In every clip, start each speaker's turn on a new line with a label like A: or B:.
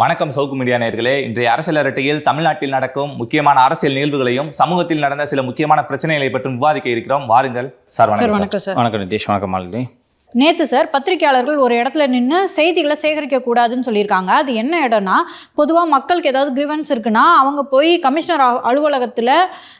A: வணக்கம் சவுக்கு மீடியா நேயர்களே. இன்றைய அரசியல் அரட்டையில் தமிழ்நாட்டில் நடக்கும் முக்கியமான அரசியல் நிகழ்வுகளையும் சமூகத்தில் நடந்த சில முக்கியமான பிரச்சனைகளை பற்றி விவாதிக்க இருக்கிறோம். வாருங்கள். சார் வணக்கம்.
B: வணக்கம்
C: நிதிஷ் வணக்கம் மாலதி
B: நேற்று சார் பத்திரிகையாளர்கள் ஒரு இடத்துல நின்று செய்திகளை சேகரிக்க கூடாதுன்னு சொல்லியிருக்காங்க. அது என்ன இடம்னா பொதுவாக மக்களுக்கு ஏதாவது கிரிவன்ஸ் இருக்குன்னா அவங்க போய் கமிஷனர் அ- அலுவலகத்தில்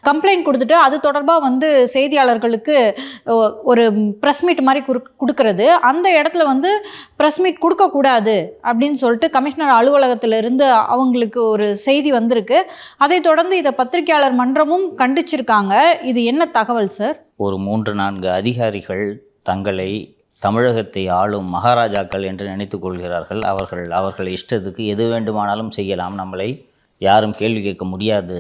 B: கம்ப்ளைண்ட் கொடுத்துட்டு அது தொடர்பாக வந்து செய்தியாளர்களுக்கு ஒ- ஒரு ப்ரெஸ் மீட் மாதிரி கொடுக்கறது. அந்த இடத்துல வந்து ப்ரெஸ் மீட் கொடுக்கக்கூடாது அப்படின்னு சொல்லிட்டு கமிஷனர் அலுவலகத்திலிருந்து அவங்களுக்கு ஒரு செய்தி வந்திருக்கு. அதை தொடர்ந்து இதை பத்திரிகையாளர் மன்றமும் கண்டிச்சிருக்காங்க. இது என்ன தகவல் சார்?
C: ஒரு மூன்று நான்கு அதிகாரிகள் தங்களை தமிழகத்தை ஆளும் மகாராஜாக்கள் என்று நினைத்து கொள்கிறார்கள். அவர்கள் அவர்கள் இஷ்டத்துக்கு எது வேண்டுமானாலும் செய்யலாம். நம்மளை யாரும் கேள்வி கேட்க முடியாது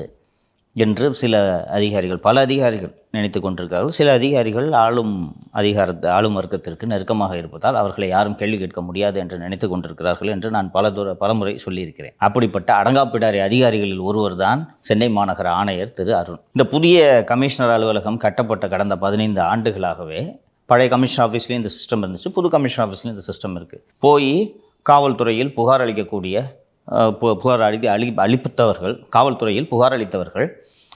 C: என்று சில அதிகாரிகள் பல அதிகாரிகள் நினைத்து கொண்டிருக்கிறார்கள். சில அதிகாரிகள் ஆளும் அதிகார ஆளும் வர்க்கத்திற்கு நெருக்கமாக இருப்பதால் அவர்களை யாரும் கேள்வி கேட்க முடியாது என்று நினைத்து கொண்டிருக்கிறார்கள் என்று நான் பல தூர பலமுறை சொல்லியிருக்கிறேன். அப்படிப்பட்ட அடங்காப்பிடாரி அதிகாரிகளில் ஒருவர் தான் சென்னை மாநகர ஆணையர் திரு அருண். இந்த புதிய கமிஷனர் அலுவலகம் கட்டப்பட்ட கடந்த பதினைந்து ஆண்டுகளாகவே பழைய கமிஷன் ஆஃபீஸ்லேயும் இந்த சிஸ்டம் இருந்துச்சு புது கமிஷன் ஆஃபீஸ்லேயும் இந்த சிஸ்டம் இருக்குது போய் காவல்துறையில் புகார் அளிக்கக்கூடிய பு- புகார் அளி அளி அளிப்பித்தவர்கள் காவல்துறையில் புகார் அளித்தவர்கள்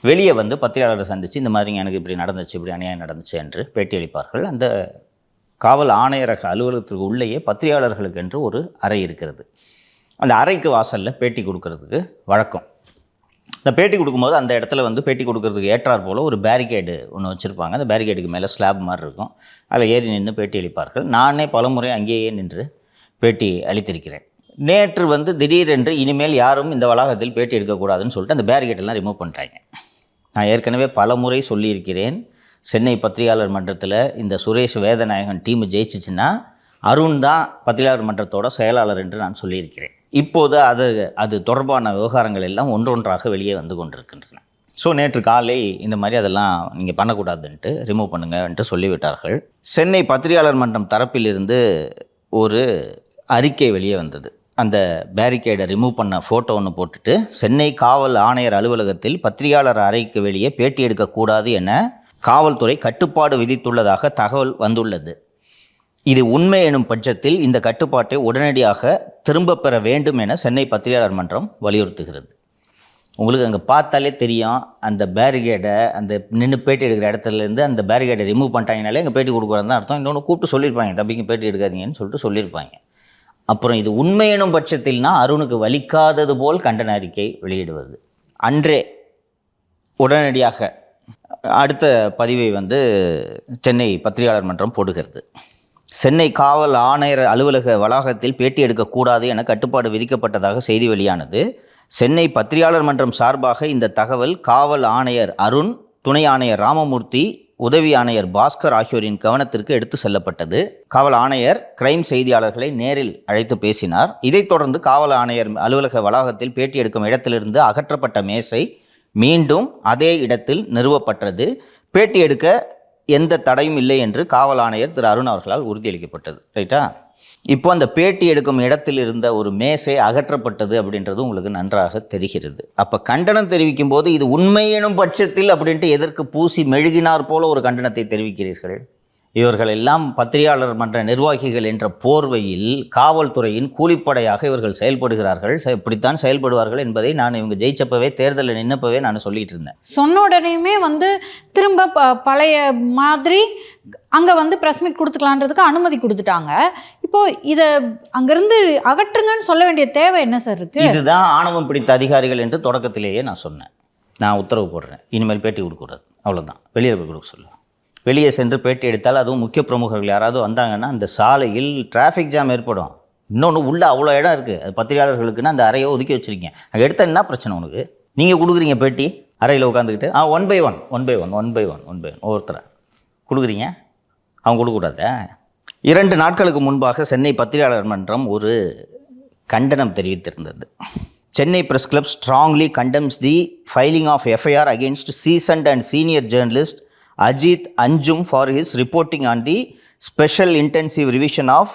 C: வெளியே வந்து பத்திரிகையாளரை சந்தித்து இந்த மாதிரி எனக்கு இப்படி நடந்துச்சு இப்படி அநியாயம் நடந்துச்சு என்று பேட்டியளிப்பார்கள் அந்த காவல் ஆணையரக அலுவலகத்திற்கு உள்ளேயே பத்திரிகையாளர்களுக்கு என்று ஒரு அறை இருக்கிறது. அந்த அறைக்கு வாசலில் பேட்டி கொடுக்கறதுக்கு வழக்கம். இந்த பேட்டி கொடுக்கும்போது அந்த இடத்துல வந்து பேட்டி கொடுக்கறதுக்கு ஏற்றார் போல் ஒரு பேரிகேடு ஒன்று வச்சுருப்பாங்க. அந்த பேரிகேடுக்கு மேலே ஸ்லாப் மாதிரி இருக்கும். அதில் ஏறி நின்று பேட்டி அளிப்பார்கள். நானே பலமுறை அங்கேயே நின்று பேட்டி அளித்திருக்கிறேன். நேற்று வந்து திடீரென்று இனிமேல் யாரும் இந்த வளாகத்தில் பேட்டி எடுக்கக்கூடாதுன்னு சொல்லிட்டு அந்த பேரிகேட்டெல்லாம் ரிமூவ் பண்ணுறாங்க நான் ஏற்கனவே பல முறை சொல்லியிருக்கிறேன். சென்னை பத்திரிகையாளர் மன்றத்தில் இந்த சுரேஷ் வேதநாயகன் டீம் ஜெயிச்சிச்சுன்னா அருண் தான் பத்திரிகையாளர் மன்றத்தோட செயலாளர் என்று நான் சொல்லியிருக்கிறேன். இப்போது அது அது தொடர்பான விவகாரங்கள் எல்லாம் ஒன்றொன்றாக வெளியே வந்து கொண்டிருக்கின்றன. ஸோ நேற்று காலை இந்த மாதிரி அதெல்லாம் நீங்கள் பண்ணக்கூடாதுன்ட்டு ரிமூவ் பண்ணுங்கன்ட்டு சொல்லிவிட்டார்கள். சென்னை பத்திரிகையாளர் மன்றம் தரப்பிலிருந்து ஒரு அறிக்கை வெளியே வந்தது. அந்த பேரிகேடை ரிமூவ் பண்ண ஃபோட்டோ ஒன்று போட்டுட்டு சென்னை காவல் ஆணையர் அலுவலகத்தில் பத்திரிகையாளர் அறைக்கு வெளியே பேட்டி எடுக்கக்கூடாது என காவல்துறை கட்டுப்பாடு விதித்துள்ளதாக தகவல் வந்துள்ளது. இது உண்மை எனும் பட்சத்தில் இந்த கட்டுப்பாட்டை உடனடியாக திரும்பப் பெற வேண்டும் என சென்னை பத்திரிகையாளர் மன்றம் வலியுறுத்துகிறது. உங்களுக்கு அங்கே பார்த்தாலே தெரியும் அந்த பேரிகேடை அந்த நின்று பேட்டி எடுக்கிற இடத்துலேருந்து அந்த பேரிகேடை ரிமூவ் பண்ணிட்டாங்கனாலே இங்கே பேட்டி கொடுக்குறது தான் அர்த்தம். இன்னொன்று கூப்பிட்டு சொல்லியிருப்பாங்க டப்பிங்க பேட்டி எடுக்காதீங்கன்னு சொல்லிட்டு சொல்லியிருப்பாங்க. அப்புறம் இது உண்மை எனும் பட்சத்தில்னா அருணுக்கு வலிக்காதது போல் கண்டன அறிக்கை வெளியிடுவது. அன்றே உடனடியாக அடுத்த பதிவை வந்து சென்னை பத்திரிகையாளர் மன்றம் போடுகிறது. சென்னை காவல் ஆணையர் அலுவலக வளாகத்தில் பேட்டி எடுக்கக்கூடாது என கட்டுப்பாடு விதிக்கப்பட்டதாக செய்தி வெளியானது. சென்னை பத்திரிகையாளர் மன்றம் சார்பாக இந்த தகவல் காவல் ஆணையர் அருண் துணை ஆணையர் ராமமூர்த்தி உதவி ஆணையர் பாஸ்கர் ஆகியோரின் கவனத்திற்கு எடுத்து செல்லப்பட்டது. காவல் ஆணையர் கிரைம் செய்தியாளர்களை நேரில் அழைத்து பேசினார். இதைத் தொடர்ந்து காவல் ஆணையர் அலுவலக வளாகத்தில் பேட்டி எடுக்கும் இடத்திலிருந்து அகற்றப்பட்ட மேசை மீண்டும் அதே இடத்தில் நிறுவப்பட்டது. பேட்டி எடுக்க எந்த தடையும் இல்லை என்று காவல் ஆணையர் திரு அருண் அவர்களால் உறுதியளிக்கப்பட்டது. ரைட்டா இப்போ அந்த பேட்டி எடுக்கும் இடத்தில் இருந்த ஒரு மேசை அகற்றப்பட்டது அப்படின்றது உங்களுக்கு நன்றாக தெரிகிறது. அப்போ கண்டனம் தெரிவிக்கும் போது இது உண்மை எனும் பட்சத்தில் அப்படின்ட்டு எதற்கு பூசி மெழுகினார் போல ஒரு கண்டனத்தை தெரிவிக்கிறீர்கள்? இவர்கள் எல்லாம் பத்திரிகையாளர் மன்ற நிர்வாகிகள் என்ற போர்வையில் காவல்துறையின் கூலிப்படையாக இவர்கள் செயல்படுகிறார்கள். இப்படித்தான் செயல்படுவார்கள் என்பதை நான் இவங்க ஜெயிச்சப்பவே தேர்தலில் நின்னப்பவே நான் சொல்லிட்டு இருந்தேன்
B: சொன்ன உடனேயுமே வந்து திரும்ப ப- பழைய மாதிரி அங்கே வந்து ப்ரெஸ் மீட் கொடுத்துக்கலான்றதுக்கு அனுமதி கொடுத்துட்டாங்க. இப்போ இதை அங்கேருந்து அகற்றுங்கன்னு சொல்ல வேண்டிய தேவை என்ன சார் இருக்கு?
C: இதுதான் ஆணவம் பிடித்த அதிகாரிகள் என்று தொடக்கத்திலேயே நான் சொன்னேன். நான் உத்தரவு போடுறேன். இனிமேல் பேட்டி கொடுக்கக்கூடாது அவ்வளவுதான். வெளியே போய் கொடுக்க சொல்லுவேன் வெளியே சென்று பேட்டி எடுத்தால் அதுவும் முக்கிய பிரமுகர்கள் யாராவது வந்தாங்கன்னா அந்த சாலையில் டிராஃபிக் ஜாம் ஏற்படும். இன்னொன்று உள்ளே அவ்வளோ இடம் இருக்குது அது பத்திரிகையாளர்களுக்குன்னு அந்த அறையை ஒதுக்கி வச்சிருக்கீங்க. அங்கே எடுத்தால் என்ன பிரச்சனை உனக்கு? நீங்கள் கொடுக்குறீங்க பேட்டி? அறையில் உட்காந்துக்கிட்டு ஆ one by one one by one one by one one by one ஒவ்வொருத்தரை. கொடுக்குறீங்க? அவங்க கொடுக்கக்கூடாதா? இரண்டு நாட்களுக்கு முன்பாக சென்னை பத்திரிகையாளர் மன்றம் ஒரு கண்டனம் தெரிவித்திருந்தது. Chennai press club strongly condemns the filing of FIR against seasoned and senior journalist Ajit Anjum for his reporting on the special intensive revision of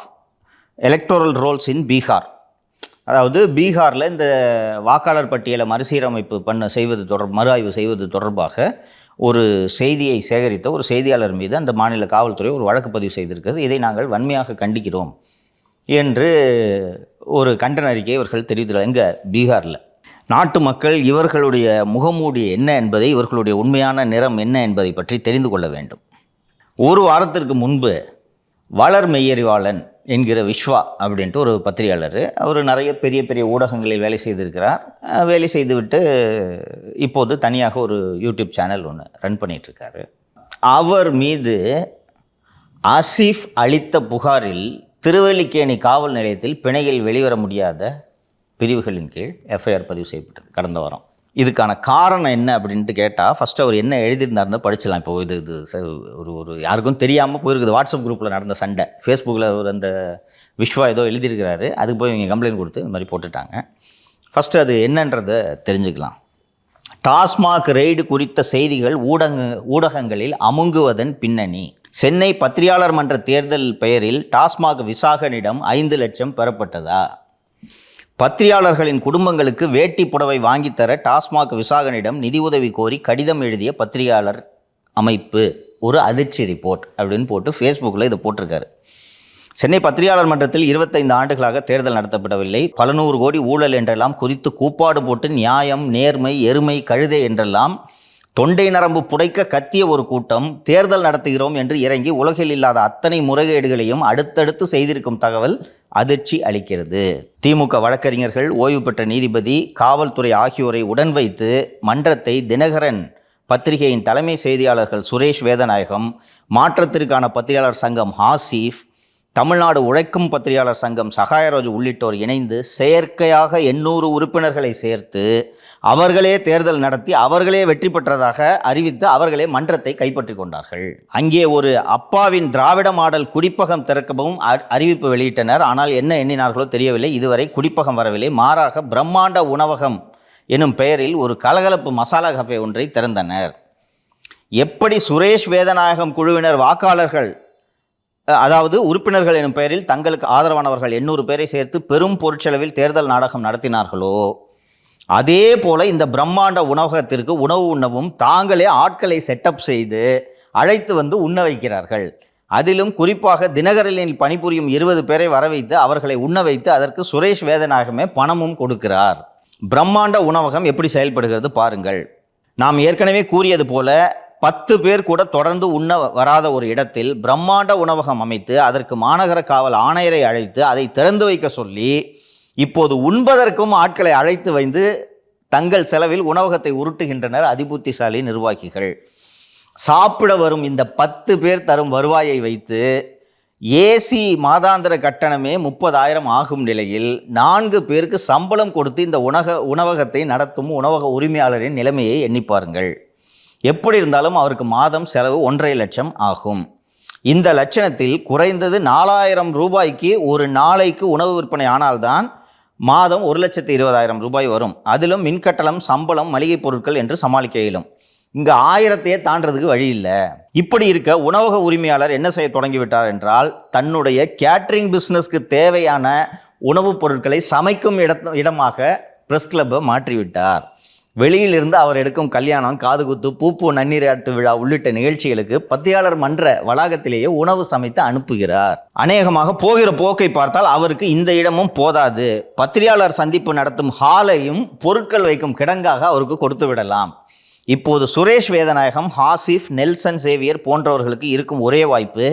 C: electoral rolls in Bihar அதாவது பீகாரில் இந்த வாக்காளர் பட்டியலை மறுசீரமைப்பு பண்ண செய்வது தொடர் மறு ஆய்வு செய்வது தொடர்பாக ஒரு செய்தியை சேகரித்த ஒரு செய்தியாளர் மீது அந்த மாநில காவல்துறை ஒரு வழக்கு பதிவு செய்திருக்கிறது. இதை நாங்கள் வன்மையாக கண்டிக்கிறோம் என்று ஒரு கண்டன அறிக்கையை இவர்கள் தெரிவித்துள்ளார் எங்கே? பீகாரில். நாட்டு மக்கள் இவர்களுடைய முகமூடி என்ன என்பதை இவர்களுடைய உண்மையான நிறம் என்ன என்பதை பற்றி தெரிந்து கொள்ள வேண்டும். ஒரு வாரத்திற்கு முன்பு வளர் மெய்யறிவாளன் என்கிற விஸ்வா அப்படின்ட்டு ஒரு பத்திரிகையாளர் அவர் நிறைய பெரிய பெரிய ஊடகங்களில் வேலை செய்திருக்கிறார். வேலை செய்துவிட்டு இப்போது தனியாக ஒரு யூடியூப் சேனல் ஒன்று ரன் பண்ணிகிட்ருக்காரு அவர் மீது ஆசிஃப் அளித்த புகாரில் திருவல்லிக்கேணி காவல் நிலையத்தில் பிணையில் வெளிவர முடியாத பிரிவுகளின் கீழ் எஃப்ஐஆர் பதிவு செய்யப்பட்டது கடந்த வாரம். இதுக்கான காரணம் என்ன அப்படின்ட்டு கேட்டால் ஃபஸ்ட்டு அவர் என்ன எழுதியிருந்தாருந்தோ படிச்சலாம் இப்போ இது இது ஒரு ஒரு யாருக்கும் தெரியாமல் போயிருக்குது. வாட்ஸ்அப் குரூப்பில் நடந்த சண்டை. ஃபேஸ்புக்கில் ஒரு அந்த விஸ்வா ஏதோ எழுதியிருக்கிறாரு. அதுக்கு போய் இவங்க கம்ப்ளைண்ட் கொடுத்து இந்த மாதிரி போட்டுட்டாங்க. ஃபஸ்ட்டு அது என்னன்றதை தெரிஞ்சுக்கலாம். டாஸ்மாக் ரெய்டு குறித்த செய்திகள் ஊடக ஊடகங்களில் அமுங்குவதன் பின்னணி. சென்னை பத்திரிகையாளர் மன்ற தேர்தல் பெயரில் டாஸ்மாக் விசாகனிடம் ஐந்து லட்சம் பெறப்பட்டதா? பத்திரிகையாளர்களின் குடும்பங்களுக்கு வேட்டி புடவை வாங்கித்தர டாஸ்மாக் விசாகனிடம் நிதியுதவி கோரி கடிதம் எழுதிய பத்திரிகையாளர் அமைப்பு ஒரு அதிர்ச்சி ரிப்போர்ட் அப்படின்னு போட்டு ஃபேஸ்புக்கில் இதை போட்டிருக்காரு. சென்னை பத்திரிகையாளர் மன்றத்தில் இருபத்தைந்து ஆண்டுகளாக தேர்தல் நடத்தப்படவில்லை. பல நூறு கோடி ஊழல் என்றெல்லாம் குறித்து கூப்பாடு போட்டு நியாயம் நேர்மை எருமை கழுதை என்றெல்லாம் தொண்டை நரம்பு புடைக்க கத்திய ஒரு கூட்டம் தேர்தல் நடத்துகிறோம் என்று இறங்கி உலகில் இல்லாத அத்தனை முறைகேடுகளையும் அடுத்தடுத்து செய்திருக்கும் தகவல் அதிர்ச்சி அளிக்கிறது. திமுக வழக்கறிஞர்கள் ஓய்வு பெற்ற நீதிபதி காவல்துறை ஆகியோரை உடன் வைத்து மன்றத்தை தினகரன் பத்திரிகையின் தலைமை செய்தியாளர்கள் சுரேஷ் வேதநாயகம் மாற்றத்திற்கான பத்திரிகையாளர் சங்கம் ஹாசிஃப் தமிழ்நாடு உழைக்கும் பத்திரிகையாளர் சங்கம் சகாயராஜ் உள்ளிட்டோர் இணைந்து செயற்கையாக எண்ணூறு உறுப்பினர்களை சேர்த்து அவர்களே தேர்தல் நடத்தி அவர்களே வெற்றி பெற்றதாக அறிவித்து அவர்களே மன்றத்தை கைப்பற்றி கொண்டார்கள். அங்கே ஒரு அப்பாவின் திராவிட மாடல் குடிப்பகம் திறக்கவும் அறிவிப்பு வெளியிட்டனர். ஆனால் என்ன எண்ணினார்களோ தெரியவில்லை. இதுவரை குடிப்பகம் வரவில்லை. மாறாக பிரம்மாண்ட உணவகம் எனும் பெயரில் ஒரு கலகலப்பு மசாலா கஃபே ஒன்றை திறந்தனர். எப்படி சுரேஷ் வேதநாயகம் குழுவினர் வாக்காளர்கள் அதாவது உறுப்பினர்கள் எனும் பெயரில் தங்களுக்கு ஆதரவானவர்கள் எண்ணூறு பேரை சேர்த்து பெரும் பொருட்செலவில் தேர்தல் நாடகம் நடத்தினார்களோ? அதே போல இந்த பிரம்மாண்ட உணவகத்திற்கு உணவு உண்ணவும் தாங்களே ஆட்களை செட்டப் செய்து அழைத்து வந்து உண்ண வைக்கிறார்கள். அதிலும் குறிப்பாக தினகரனில் பணிபுரியும் இருபது பேரை வர வைத்து அவர்களை உண்ண வைத்து அதற்கு சுரேஷ் வேதநாயகமே பணமும் கொடுக்கிறார். பிரம்மாண்ட உணவகம் எப்படி செயல்படுகிறது பாருங்கள். நாம் ஏற்கனவே கூறியது போல பத்து பேர் கூட தொடர்ந்து உண்ண வராத ஒரு இடத்தில் பிரம்மாண்ட உணவகம் அமைத்து அதற்கு மாநகர காவல் ஆணையரை அழைத்து அதை திறந்து வைக்க சொல்லி இப்போது உண்பதற்கும் ஆட்களை அழைத்து வைத்து தங்கள் செலவில் உணவகத்தை உருட்டுகின்றனர் அதிபுத்திசாலி நிர்வாகிகள். சாப்பிட வரும் இந்த பத்து பேர் தரும் வருவாயை வைத்து ஏசி மாதாந்திர கட்டணமே முப்பதாயிரம் ஆகும் நிலையில் நான்கு பேருக்கு சம்பளம் கொடுத்து இந்த உணக உணவகத்தை நடத்தும் உணவக உரிமையாளரின் நிலைமையை எண்ணி பாருங்கள். எப்படி இருந்தாலும் அவருக்கு மாதம் செலவு ஒன்றரை லட்சம் ஆகும். இந்த லட்சணத்தில் குறைந்தது நாலாயிரம் ரூபாய்க்கு ஒரு நாளைக்கு உணவு விற்பனை ஆனால்தான் மாதம் ஒரு லட்சத்து இருபதாயிரம் ரூபாய் வரும். அதிலும் மின்கட்டணம் சம்பளம் மளிகைப் பொருட்கள் என்று சமாளிக்க இயலும். இங்கே ஆயிரத்தையே தாண்டறதுக்கு வழி இல்லை. இப்படி இருக்க உணவக உரிமையாளர் என்ன செய்ய தொடங்கிவிட்டார் என்றால் தன்னுடைய கேட்ரிங் பிஸ்னஸ்க்கு தேவையான உணவுப் பொருட்களை சமைக்கும் இட இடமாக ப்ரெஸ் கிளப்பை மாற்றிவிட்டார். வெளியிலிருந்து அவர் எடுக்கும் கல்யாணம் காதுகுத்து பூப்பு நன்னீராட்டு விழா உள்ளிட்ட நிகழ்ச்சிகளுக்கு பத்தியாளர் மன்ற வளாகத்திலேயே உணவு சமைத்து அனுப்புகிறார். அநேகமாக போகிற போக்கை பார்த்தால் அவருக்கு இந்த இடமும் போதாது. பத்திரிகையாளர் சந்திப்பு நடத்தும் ஹாலையும் பொருட்கள் வைக்கும் கிடங்காக அவருக்கு கொடுத்து விடலாம். இப்போது சுரேஷ் வேதநாயகம் ஹாசிஃப் நெல்சன் சேவியர் போன்றவர்களுக்கு இருக்கும் ஒரே வாய்ப்பு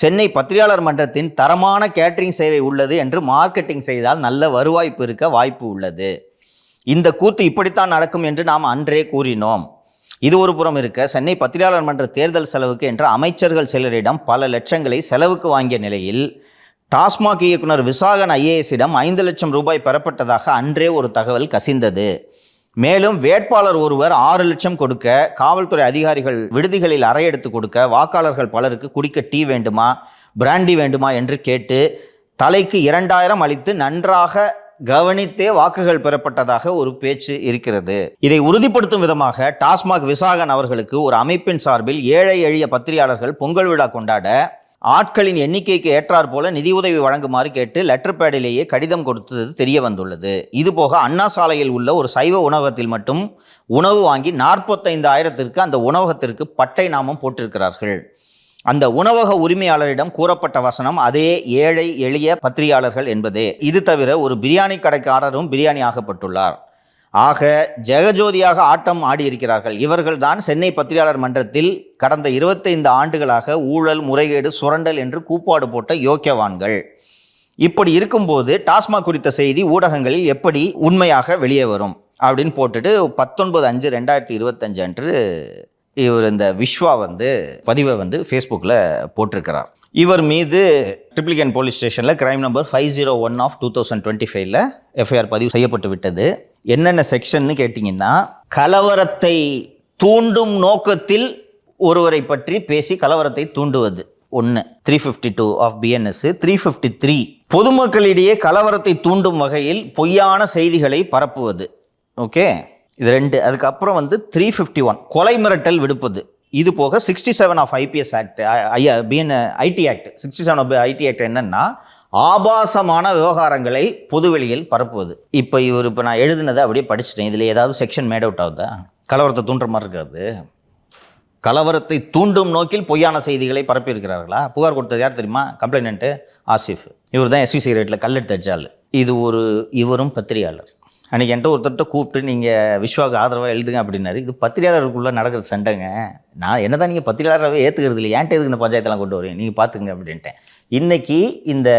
C: சென்னை பத்திரிகையாளர் மன்றத்தின் தரமான கேட்டரிங் சேவை உள்ளது என்று மார்க்கெட்டிங் செய்தால் நல்ல வருவாய்ப்பு இருக்க வாய்ப்பு உள்ளது. இந்த கூத்து இப்படித்தான் நடக்கும் என்று நாம் அன்றே கூறினோம். இது ஒரு புறம் இருக்க சென்னை பத்திரிகையாளர் மன்ற தேர்தல் செலவுக்கு என்ற அமைச்சர்கள் சிலரிடம் பல லட்சங்களை செலவுக்கு வாங்கிய நிலையில் டாஸ்மாக் இயக்குனர் விசாகன் ஐஏஎஸிடம் ஐந்து லட்சம் ரூபாய் பெறப்பட்டதாக அன்றே ஒரு தகவல் கசிந்தது. மேலும் வேட்பாளர் ஒருவர் ஆறு லட்சம் கொடுக்க காவல்துறை அதிகாரிகள் விடுதிகளில் அறையெடுத்து கொடுக்க வாக்காளர்கள் பலருக்கு குடிக்க டீ வேண்டுமா பிராண்டி வேண்டுமா என்று கேட்டு தலைக்கு இரண்டாயிரம் அளித்து நன்றாக கவனித்தே வாக்குகள் பெறப்பட்டதாக ஒரு பேச்சு இருக்கிறது. இதை உறுதிப்படுத்தும் விதமாக டாஸ்மாக் விசாகன் அவர்களுக்கு ஒரு அமைப்பின் சார்பில் ஏழை எளிய பத்திரிகையாளர்கள் பொங்கல் விழா கொண்டாட ஆட்களின் எண்ணிக்கைக்கு ஏற்றார் போல நிதியுதவி வழங்குமாறு கேட்டு லெட்டர் பேடிலேயே கடிதம் கொடுத்தது தெரிய வந்துள்ளது. இதுபோக அண்ணா சாலையில் உள்ள ஒரு சைவ உணவகத்தில் மட்டும் உணவு வாங்கி நாற்பத்தைந்து ஆயிரத்திற்கு அந்த உணவகத்திற்கு பட்டை நாமம் போட்டிருக்கிறார்கள். அந்த உணவக உரிமையாளரிடம் கூறப்பட்ட வசனம் அதே ஏழை எளிய பத்திரிகையாளர்கள் என்பதே. இது தவிர ஒரு பிரியாணி கடைக்காரரும் பிரியாணி ஆகப்பட்டுள்ளார். ஆக ஜெகஜோதியாக ஆட்டம் ஆடியிருக்கிறார்கள். இவர்கள்தான் சென்னை பத்திரிகையாளர் மன்றத்தில் கடந்த இருபத்தைந்து ஆண்டுகளாக ஊழல் முறைகேடு சுரண்டல் என்று கூப்பாடு போட்ட யோக்கியவான்கள். இப்படி இருக்கும்போது டாஸ்மாக் குறித்த செய்தி ஊடகங்களில் எப்படி உண்மையாக வெளியே வரும்? அப்படின்னு போட்டுட்டு பத்தொன்பது அஞ்சு ரெண்டாயிரத்தி இருபத்தஞ்சு அன்று இவர் இந்த விஸ்வா வந்து பதிவை வந்து ஃபேஸ்புக்கில் போட்டிருக்கிறார். இவர் மீது Triplicane police station crime number five zero one of two thousand twenty ஃபைவ்ல எஃப்ஐஆர் பதிவு செய்யப்பட்டு விட்டது. என்னென்ன செக்ஷன்னு கேட்டிங்கன்னா கலவரத்தை தூண்டும் நோக்கத்தில் ஒருவரை பற்றி பேசி கலவரத்தை தூண்டுவது. ஒன்று three fifty two of BNS three fifty three பொதுமக்களிடையே கலவரத்தை தூண்டும் வகையில் பொய்யான செய்திகளை பரப்புவது. ஓகே இது ரெண்டு. அதுக்கப்புறம் வந்து த்ரீ ஃபிஃப்டி ஒன் கொலை மிரட்டல் விடுப்பது. இது போக sixty seven of IPS act ஐயா BN IT act sixty seven of IT act என்னன்னா ஆபாசமான விவகாரங்களை பொதுவெளியில் பரப்புவது. இப்போ இவர் இப்போ நான் எழுதுனதை அப்படியே படிச்சிட்டேன். இதில் ஏதாவது செக்ஷன் மேட் அவுட் ஆகுதா? கலவரத்தை தூண்டுற மாதிரி இருக்காது. கலவரத்தை தூண்டும் நோக்கில் பொய்யான செய்திகளை பரப்பியிருக்கிறார்களா? புகார் கொடுத்தது யார் தெரியுமா? கம்ப்ளைண்ட்டு ஆசிஃப். இவர் தான் எஸ்வி சிகரெட்டில் கல்லெடுத்து அடிச்சாள் இது ஒரு இவரும் பத்திரிகையாளர். அன்றைக்கி என்கிட்ட ஒருத்தர்கிட்ட கூப்பிட்டு நீங்கள் விஸ்வாக்கு ஆதரவாக எழுதுங்க அப்படின்னாரு. இது பத்திரிகையாளருக்குள்ளே நடக்கிற சண்டைங்க. நான் என்ன தான் நீங்கள் பத்திரிகையாளராகவே ஏற்றுக்கிறது இல்லை ஏன்ட்டு எதுக்கு இந்த பஞ்சாயத்தெல்லாம் கொண்டு வரீங்க? நீங்கள் பார்த்துங்க அப்படின்ட்டேன். இன்னைக்கு இந்த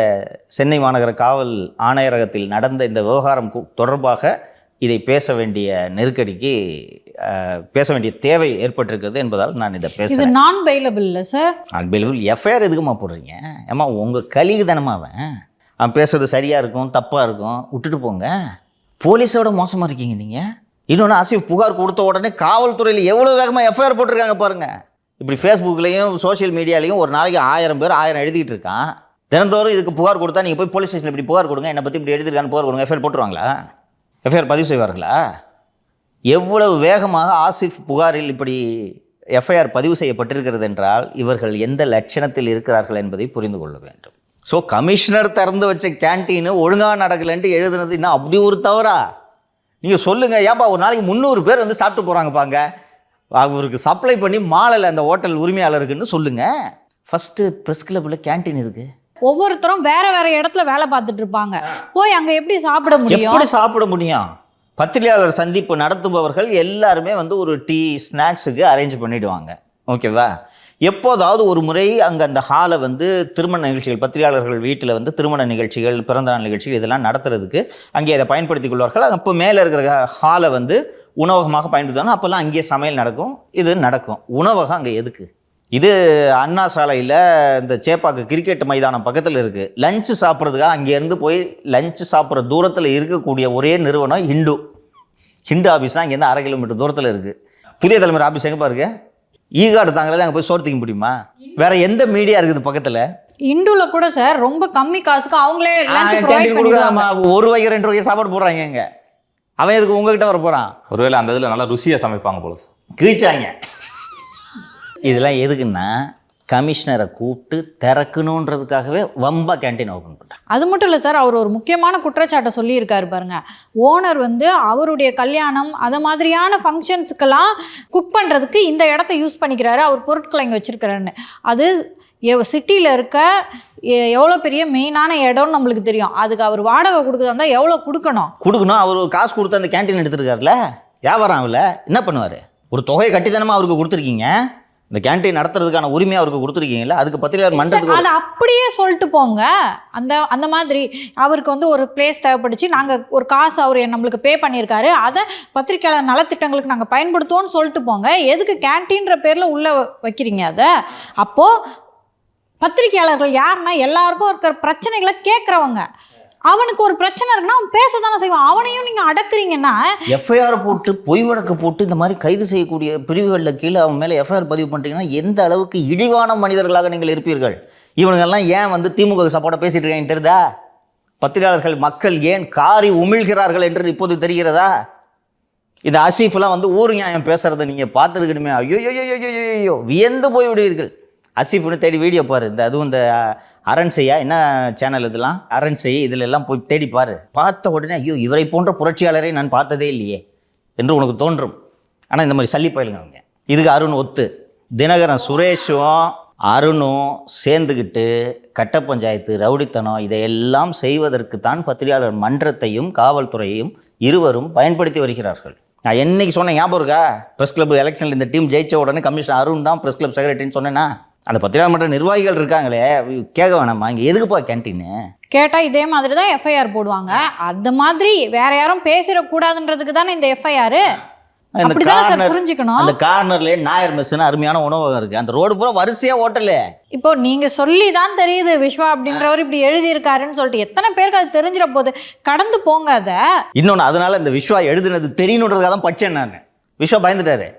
C: சென்னை மாநகர காவல் ஆணையரகத்தில் நடந்த இந்த விவகாரம் தொடர்பாக இதை பேச வேண்டிய நெருக்கடிக்கு பேச வேண்டிய தேவை ஏற்பட்டிருக்கிறது என்பதால் நான் இதை
B: இது
C: பேசுகிறேன்
B: நான் பெயிலபிள் இல்லை சார்
C: அன்பிலபிள் எஃப்ஐஆர் எதுக்குமா போடுறீங்க? ஏம்மா உங்கள் கலிகு தானம்மா அவன் அவன் பேசுறது சரியாக இருக்கும் தப்பாக இருக்கும். விட்டுட்டு போங்க. போலீஸோட மோசமாக இருக்கீங்க நீங்கள் இன்னொன்று ஆசிஃப் புகார் கொடுத்த உடனே காவல்துறையில் எவ்வளோ வேகமாக எஃப்ஐஆர் போட்டிருக்காங்க பாருங்கள் இப்படி ஃபேஸ்புக்லேயும் சோஷியல் மீடியாலையும் ஒரு நாளைக்கு ஆயிரம் பேர் ஆயிரம் எழுதிட்டு இருக்கான். தினந்தோறும் இதுக்கு புகார் கொடுத்தா நீங்கள் போய் போலீஸ் ஸ்டேஷனில் இப்படி புகார் கொடுங்க என்னை பற்றி இப்படி எழுதிருக்கான்னு புகார் கொடுங்க எஃப்ஐஆர் போட்டுருவாங்களா? எஃப்ஐஆர் பதிவு செய்வார்களா? எவ்வளவு வேகமாக ஆசிஃப் புகாரில் இப்படி எஃப்ஐஆர் பதிவு செய்யப்பட்டிருக்கிறது என்றால் இவர்கள் எந்த லட்சணத்தில் இருக்கிறார்கள் என்பதை புரிந்து கொள்ள வேண்டும். ஸோ கமிஷனர் திறந்து வச்ச கேன்டீனு ஒழுங்காக நடக்கலைன்ட்டு எழுதுனது இன்னும் அப்படி ஒரு தவறா? நீங்கள் சொல்லுங்கள் ஏன்பா ஒரு நாளைக்கு முந்நூறு பேர் வந்து சாப்பிட்டு போகிறாங்கப்பாங்க அவருக்கு சப்ளை பண்ணி மாலையில் அந்த ஹோட்டல் உரிமையாளருக்குன்னு சொல்லுங்கள் ஃபஸ்ட்டு ப்ரெஸ் கிளப்பில் கேன்டீன் எதுக்கு?
B: ஒவ்வொருத்தரும் வேற வேற இடத்துல வேலை பார்த்துட்டு இருப்பாங்க. போய் அங்க எப்படி சாப்பிட முடியும்?
C: எப்படி சாப்பிட முடியும்? பத்திரிகையாளர் சந்திப்பு நடத்துபவர்கள் எல்லாருமே வந்து ஒரு டீ ஸ்நாக்ஸுக்கு அரேஞ்ச் பண்ணிடுவாங்க. ஓகேவா எப்போதாவது ஒரு முறை அங்கே அந்த ஹாலை வந்து திருமண நிகழ்ச்சிகள் பத்திரிகையாளர்கள் வீட்டில் வந்து திருமண நிகழ்ச்சிகள் பிறந்தநாள் நிகழ்ச்சிகள் இதெல்லாம் நடத்துறதுக்கு அங்கே அதை பயன்படுத்திக் கொள்வார்கள். அப்போ மேலே இருக்கிற ஹாலை வந்து உணவகமாக பயன்படுத்துவாங்க. அப்போல்லாம் அங்கேயே சமையல் நடக்கும் இது நடக்கும். உணவகம் அங்கே எதுக்கு? இது அண்ணா சாலையில் இந்த சேப்பாக்கு கிரிக்கெட் மைதானம் பக்கத்தில் இருக்குது லஞ்சு சாப்பிட்றதுக்காக அங்கேருந்து போய் லஞ்சு சாப்பிட்ற தூரத்தில் இருக்கக்கூடிய ஒரே நிறுவனம் ஹிண்டு. ஹிண்டு ஆஃபீஸ் தான் இங்கேருந்து அரை கிலோமீட்டர் தூரத்தில் இருக்குது புதிய தலைமுறை ஆஃபீஸ் எங்கே பாருங்க ஈகாடு தாங்களே அங்கே போய் சோறு திங்க முடியுமா? வேற எந்த மீடியா இருக்குது பக்கத்தில்?
B: இந்துல கூட சார் ரொம்ப கம்மி காசுக்கு அவங்களே
C: ஒரு வகை ரெண்டு வகை சாப்பாடு போடுறாங்க இங்க. அவன் எதுக்கு உங்ககிட்ட வர போகிறான்
A: ஒருவேளை அந்த இதில் நல்லா ருசியாக சமைப்பாங்க போல சார்.
C: கிழிச்சாங்க. இதெல்லாம் எதுக்குன்னா கமிஷனரை கூப்பிட்டு திறக்கணுன்றதுக்காகவே வம்பா கேண்டீன் ஓப்பன் பண்ணிட்டான்
B: அது மட்டும் இல்லை சார் அவர் ஒரு முக்கியமான குற்றச்சாட்டை சொல்லியிருக்காரு பாருங்க. ஓனர் வந்து அவருடைய கல்யாணம் அது மாதிரியான ஃபங்க்ஷன்ஸுக்கெல்லாம் குக் பண்ணுறதுக்கு இந்த இடத்த யூஸ் பண்ணிக்கிறாரு அவர் பொருட்களை இங்கே வச்சிருக்கிறாருன்னு. அது சிட்டியில் இருக்க எ- எவ்வளோ பெரிய மெயினான இடம்னு நம்மளுக்கு தெரியும். அதுக்கு அவர் வாடகை கொடுக்குறதா இருந்தால் எவ்வளோ கொடுக்கணும்?
C: கொடுக்கணும். அவர் காசு கொடுத்து அந்த கேண்டீன் எடுத்துருக்காருல வியாபாரம் ஆகல. என்ன பண்ணுவார்? ஒரு தொகையை கட்டித்தனமா அவருக்கு கொடுத்துருக்கீங்க? இந்த கேண்டீன் நடத்துறதுக்கான உரிமையை அவருக்கு கொடுத்துருக்கீங்கல்ல அதுக்கு பத்திரிகையாளர் மன்றத்துக்கு
B: அதை அப்படியே சொல்லிட்டு போங்க. அந்த அந்த மாதிரி அவருக்கு வந்து ஒரு பிளேஸ் தேவைப்பட்டுச்சு. நாங்கள் ஒரு காசு அவர் நம்மளுக்கு பே பண்ணியிருக்காரு. அதை பத்திரிக்கையாளர் நலத்திட்டங்களுக்கு நாங்கள் பயன்படுத்துவோம்னு சொல்லிட்டு போங்க. எதுக்கு கேன்டீன்ற பேரில் உள்ளே வைக்கிறீங்க அதை? அப்போது பத்திரிக்கையாளர்கள் யாருன்னா எல்லாருக்கும் இருக்கிற பிரச்சனைகளை கேட்குறவங்க. அவனுக்கு ஒரு பிரச்சனை இருக்குன்னா அவன் பேச தானே செய்வான். அவனையும் நீங்கள் அடக்குறீங்கன்னா
C: எஃப்ஐஆர் போட்டு பொய் வழக்கு போட்டு இந்த மாதிரி கைது செய்யக்கூடிய பிரிவுகளில் கீழே அவன் மேலே எஃப்ஐஆர் பதிவு பண்ணுறீங்கன்னா எந்த அளவுக்கு இழிவான மனிதர்களாக நீங்கள் இருப்பீர்கள்? இவனுங்கெல்லாம் ஏன் வந்து திமுக சப்போர்ட்டாக பேசிட்டு இருக்கேன் தெரியுதா? பத்திரிகையாளர்கள் மக்கள் ஏன் காரி உமிழ்கிறார்கள் என்று இப்போது தெரிகிறதா? இந்த அசீஃப்லாம் வந்து ஊர் நியாயம் பேசுறதை நீங்கள் பார்த்துருக்கணுமே. ஐயோ ஐயோ ஐயோ ஐயோ ஐயோ வியந்து போய் விடுவீர்கள். அசிஃப்னு தேடி வீடியோ பாரு. இந்த அதுவும் இந்த அரண் செய்யா என்ன சேனல் இதெல்லாம்? அரண் செய் இதில் எல்லாம் போய் தேடி பாரு. பார்த்த உடனே ஐயோ இவரை போன்ற புரட்சியாளரை நான் பார்த்ததே இல்லையே என்று உனக்கு தோன்றும். ஆனால் இந்த மாதிரி சல்லி பயிலுங்க அவங்க. இதுக்கு அருண் ஒத்து. தினகரன் சுரேஷும் அருணும் சேர்ந்துக்கிட்டு கட்ட பஞ்சாயத்து ரவுடித்தனம் இதையெல்லாம் செய்வதற்கு தான் பத்திரிகையாளர் மன்றத்தையும் காவல்துறையையும் இருவரும் பயன்படுத்தி வருகிறார்கள். நான் என்னைக்கு சொன்னேன் ஞாபகம் இருக்கா? ப்ரெஸ் கிளப் எலெக்ஷனில் இந்த டீம் ஜெயிச்ச உடனே கமிஷனர் அருண் தான் ப்ரெஸ் கிளப் செக்ரட்டரின்னு சொன்னேன்னா அந்த பத்திரிகையாளர் மன்ற நிர்வாகிகள் இருக்காங்களே கேட்க வேணாமா? இங்கே எதுக்குப்பா கேன்டீனு
B: கேட்டால் இதே மாதிரி தான் எஃப்ஐஆர் போடுவாங்க. அந்த மாதிரி வேற யாரும் பேசிடக்கூடாதுன்றதுக்கு தானே இந்த எஃப்ஐஆர் சார்
C: கார்னர்
B: புரிஞ்சுக்கணும்.
C: அந்த கார்னர்லேயே நாயர் மெஸ்ஸுன்னு அருமையான உணவகம் இருக்குது அந்த ரோடு பூரா வரிசையாக ஹோட்டலு
B: இப்போ நீங்க சொல்லி தான் தெரியுது விஸ்வா அப்படின்றவர் இப்படி எழுதியிருக்காருன்னு சொல்லிட்டு எத்தனை பேருக்கு அது தெரிஞ்சிட போகுது? கடந்து போங்க அதை.
C: இன்னொன்று அதனால இந்த விஸ்வா எழுதுனது தெரியணுன்றதுக்காக தான் படித்தேன் நான். விஸ்வா பயந்துட்டாரு.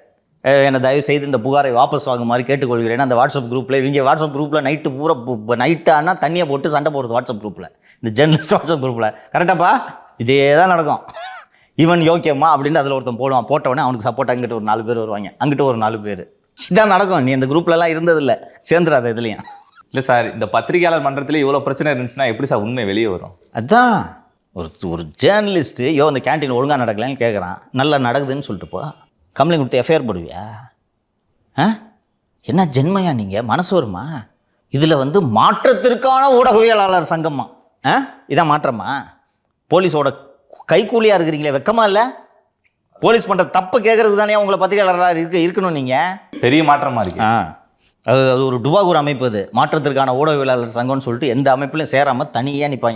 C: என்னை தயவு செய்து இந்த புகாரை வாபஸ் வாங்குமாறு கேட்டுக்கொள்கிறேன். அந்த வாட்ஸ்அப் குரூப்பில் இவங்க வாட்ஸ்அப் குரூப்பில் நைட்டு பூரா நைட்டு ஆனால் தண்ணியை போட்டு சண்டை போடுறது வாட்ஸ்அப் குரூப்பில் இந்த ஜெர்னலிஸ்ட் வாட்ஸ்அப் குரூப்பில் கரெக்டாப்பா இதே தான் நடக்கும். இவன் யோக்கியமா அப்படின்னு அதில் ஒருத்தன் போடுவான். போட்டவொடனே அவனுக்கு சப்போர்ட் அங்கிட்டு ஒரு நாலு பேர் வருவாங்க. அங்கிட்டு ஒரு நாலு பேர். இதான் நடக்கும். நீ இந்த குரூப்லலாம் இருந்ததில்ல. சேர்ந்துடாத இதுலேயும்
A: இல்ல சார் இந்த பத்திரிகையாளர் மன்றத்துல இவ்வளவு பிரச்சனை இருந்துச்சுன்னா எப்படி சார் உண்மை வெளியே வரும்?
C: அதான். ஒரு ஒரு ஜேர்னலிஸ்ட்டு யோ இந்த கேண்டீன் ஒழுங்காக நடக்கலைன்னு கேட்குறான் நல்லா நடக்குதுன்னு சொல்லிட்டு போ. கம்ப்ளைண்ட் கொடுத்து எஃப்ஐஆர் போடுவியா? ஆ? என்ன ஜென்மையா நீங்கள் மனசு வருமா? இதில் வந்து மாற்றத்திற்கான ஊடகவியலாளர் சங்கமா ஆ? இதான் மாற்றமா போலீஸோட கைக்கூலியாக இருக்கிறீங்களே வெக்கமா இல்லை? போலீஸ் பண்ணுற தப்பு கேட்கறது தானே உங்களை பத்திரிகையாளராக இருக்க இருக்கணும் நீங்கள்
A: பெரிய மாற்றமா இருக்கு.
C: ஆ. அது அது ஒரு டுபாகூர் அமைப்பு அது. மாற்றத்திற்கான ஊடகவியலாளர் சங்கம்னு சொல்லிட்டு எந்த அமைப்புலையும் சேராமல் தனியாக நிற்பாங்க